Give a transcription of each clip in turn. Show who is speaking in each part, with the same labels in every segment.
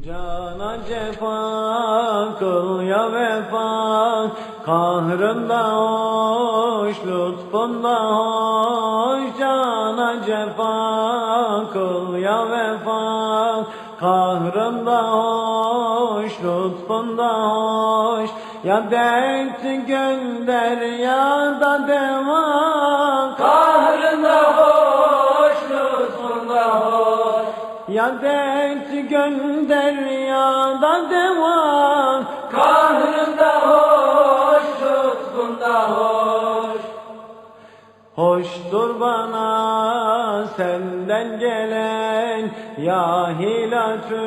Speaker 1: Cana cefa kıl ya vefa Kahrında hoş lütfunda hoş Cana cefa kıl ya vefa Kahrında hoş lütfunda hoş Ya dert gönder ya da deva
Speaker 2: Kahrında hoş, lütfunda hoş.
Speaker 1: Ya dert gönder ya da deva
Speaker 2: Kahrında hoş, lütfunda hoş.
Speaker 1: Hoştur bana senden gelen Ya hilatü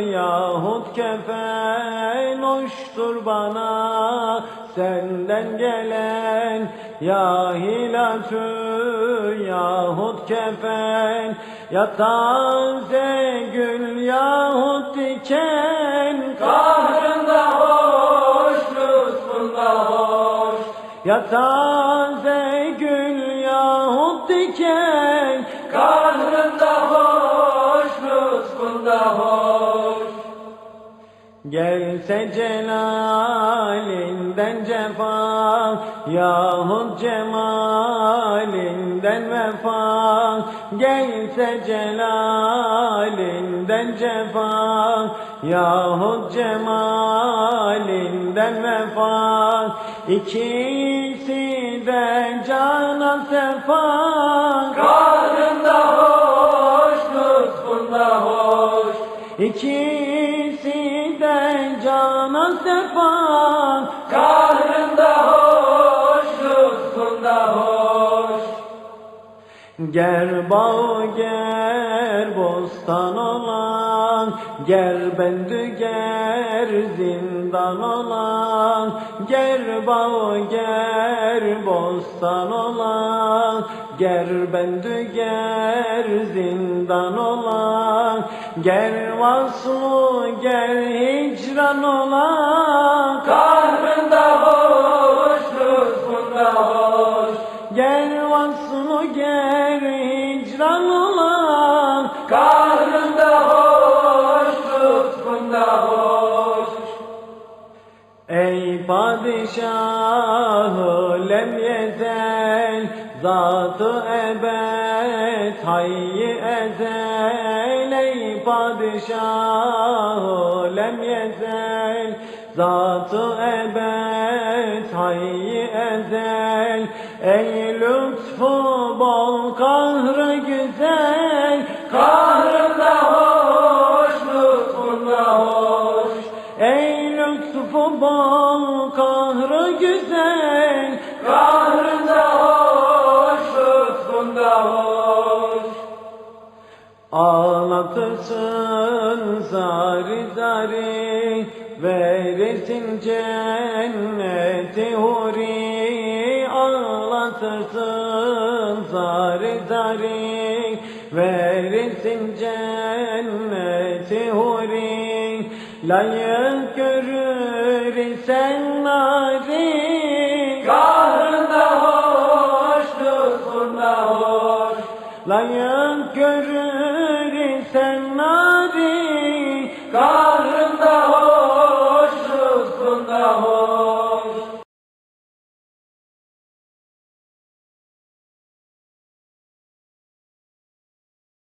Speaker 1: yahut kefen. Hoştur bana senden gelen Ya hilatü yahut kefen. Ya taze diken
Speaker 2: Kahrında hoş, lütfunda hoş.
Speaker 1: Ya taze gül yahut diken
Speaker 2: Kahrında hoş, lütfunda hoş.
Speaker 1: Gelse celalinden cefa Yahut cemalinden vefa Gelse celalinden cefa Yahut cemalinden vefa İkisi de cana sefa
Speaker 2: Kahrında hoş, lütfunda hoş.
Speaker 1: İkisi de cana sefa
Speaker 2: Kahrında hoş, lütfunda hoş.
Speaker 1: Ger bağ ger bostan olan Ger bendü ger zindan olan Ger bağ ger bostan olan Ger bendü ger zindan olan Ger vaslu ger hicran olan padişahı lem yezel Zatı ebed hayyi ezel. Ey padişahı lem yezel Zatı ebed hayyi ezel. Ey lütfu bol kahrı güzel
Speaker 2: Kahrında hoş, lütfunda hoş.
Speaker 1: Ağlatırsın zari zari Verirsin cenneti huri Ağlatırsın zari zari Verirsin cenneti huri Layık görür isen nari Layık görür isen nari